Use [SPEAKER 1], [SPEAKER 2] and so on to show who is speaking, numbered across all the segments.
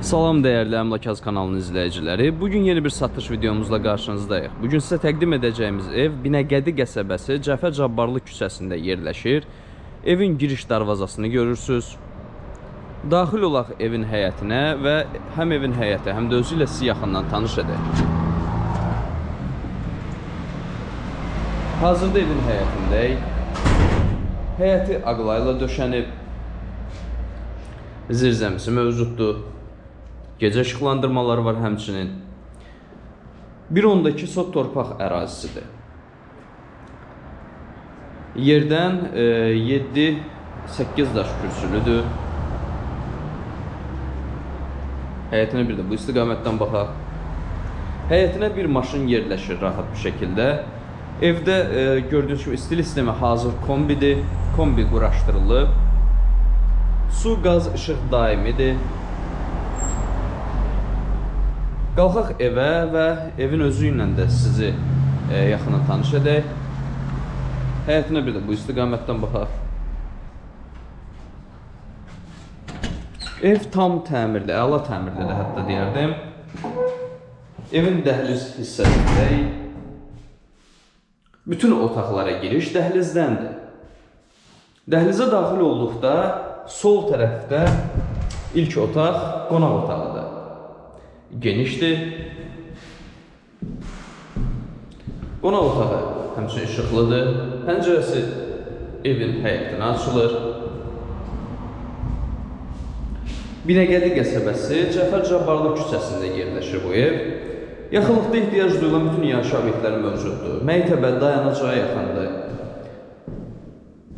[SPEAKER 1] Salam dəyərli Əmlakaz kanalının izləyiciləri. Bu gün yeni bir satış videomuzla qarşınızdayıq. Bu gün sizə təqdim edəcəyimiz ev Binəqədi qəsəbəsi Cəfər Cabbarlı küçəsində yerləşir. Evin giriş darvazasını görürsüz. Daxil olaq evin həyətinə və həm evin həyəti, həm də özü ilə sizi yaxından tanış edək. Hazırda evin həyətindəyik. Həyəti ağlayla döşənib. Zirzəmisi mövcuddur. Gecə işıqlandırmaları var həmçinin. Bir ondakı sot torpaq ərazisidir. Yerdən e, 7-8 daş kürsülüdür. Həyətinə bir də bu istiqamətdən baxaq. Həyətinə bir maşın yerləşir rahat bir şəkildə. Evdə e, gördüyünüz kimi stil sistemi hazır kombidir. Kombi quraşdırılıb. Su, qaz, işıq daimidir. Qalxaq evə və evin özü ilə də sizi e, yaxından tanış edək. Həyətinə bir də bu istiqamətdən baxaq. Ev tam təmirli, əla təmirlidir hətta deyərdim. Evin dəhliz hissəsindəyik. Bütün otaqlara giriş dəhlizdəndir. Dəhlizə daxil olduqda sol tərəfdə ilk otaq qonaq otağıdır. Genişdir. Qonaq otağı həmçinin işıqlıdır. Pəncərəsi evin həyətinə açılır. Binəqədi qəsəbəsi Cəfər Cabbarlı küçəsində yerləşir bu ev. Yaxınlıqda ehtiyac duyulan bütün yaşayış obyektləri mövcuddur. Məktəbə, dayanacağa yaxındır.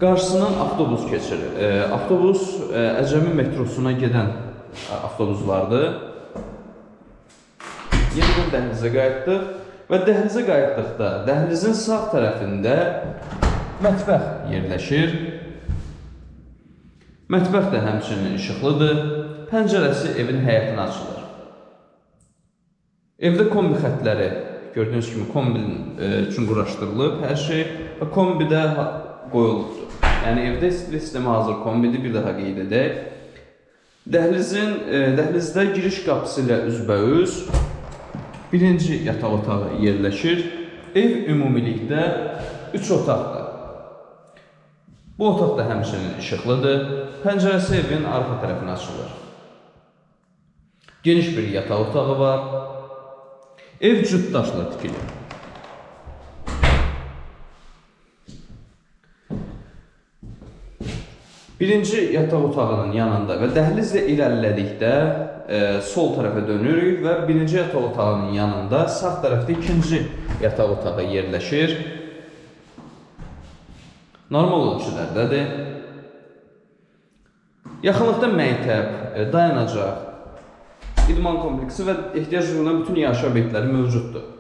[SPEAKER 1] Qarşısından avtobus keçir. E, avtobus e, Əcəmi metrosuna gedən e, avtobuslardır. Yenidən dəhlizə qayıtdıq və dəhlizə qayıtdıqda dəhlizin sağ tərəfində mətbəx yerləşir. Mətbəx də həmçinin işıqlıdır. Pəncərəsi evin həyətinə açılır. Evdə kombi xətləri gördüyünüz kimi kombinin e, üçün quraşdırılıb hər şey və kombidə qoyulubdur. Yəni evdə istilik sistemi hazır kombidir bir daha qeyd edək. Dəhlizin e, dəhlizdə giriş qapısı ilə üzbəüz birinci yataq otağı yerləşir. Ev ümumilikdə 3 otaqdır. Bu otaq da həmçinin işıqlıdır. Pəncərəsi evin arxa tərəfinə açılır. Geniş bir yataq otağı var. Ev cüt daşla tikilib. Birinci yataq otağının yanında və dəhlizlə irəlilədikdə e, sol tərəfə dönürük və birinci yataq otağının yanında sağ tərəfdə ikinci yataq otağı yerləşir. Normal ölçülərdədir. Yaxınlıqda məktəb, e, dayanacaq, idman kompleksi və ehtiyac duyulan bütün yaşayış obyektləri mövcuddur.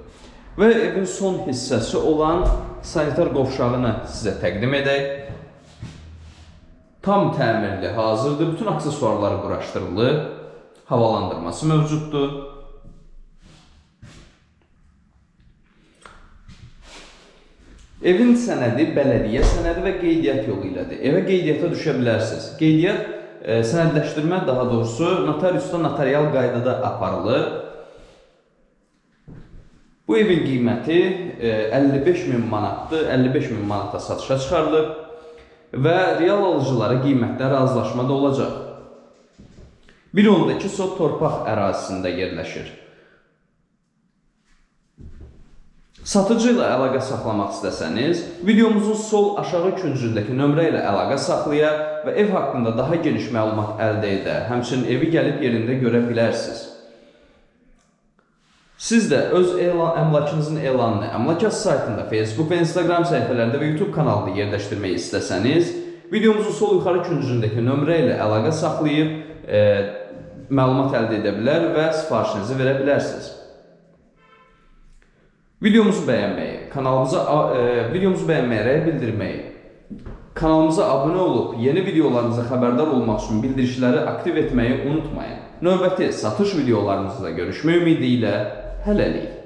[SPEAKER 1] Və evin son hissəsi olan sanitar qovşağını sizə təqdim edək. Tam təmirli, hazırdır. Bütün aksesuarları quraşdırılıb. Havalandırması mövcuddur. Evin sənədi bələdiyyə sənədi və qeydiyyat yolu ilədir. Evə qeydiyyata düşə bilərsiniz. Qeydiyyat e, sənədləşdirmə daha doğrusu notariusda notarial qaydada aparılır. Bu evin qiyməti e, 55 min manatdır. 55 min manata satışa çıxarılıb və real alıcılara qiymətdə razılaşmada olacaq. Bir ondakı sot torpaq ərazisində yerləşir. Satıcı ilə əlaqə saxlamaq istəsəniz, videomuzun sol aşağı küncündəki nömrə ilə əlaqə saxlaya və ev haqqında daha geniş məlumat əldə edə, həmçinin evi gəlib yerində görə bilərsiniz. Siz də öz elan, əmlakınızın elanını Əmlakaz saytında, Facebook və Instagram səhifələrində və YouTube kanalında yerləşdirmək istəsəniz, videomuzun sol yuxarı küncündəki nömrə ilə əlaqə saxlayıb e, məlumat əldə edə bilər və sifarişinizi verə bilərsiniz. Videomuzu bəyənməyi, kanalımıza e, videomuzu bəyənməyi, rəy bildirməyi, kanalımıza abunə olub yeni videolarımıza xəbərdar olmaq üçün bildirişləri aktiv etməyi unutmayın. Növbəti satış videolarımızda görüşmək ümidi ilə Hello.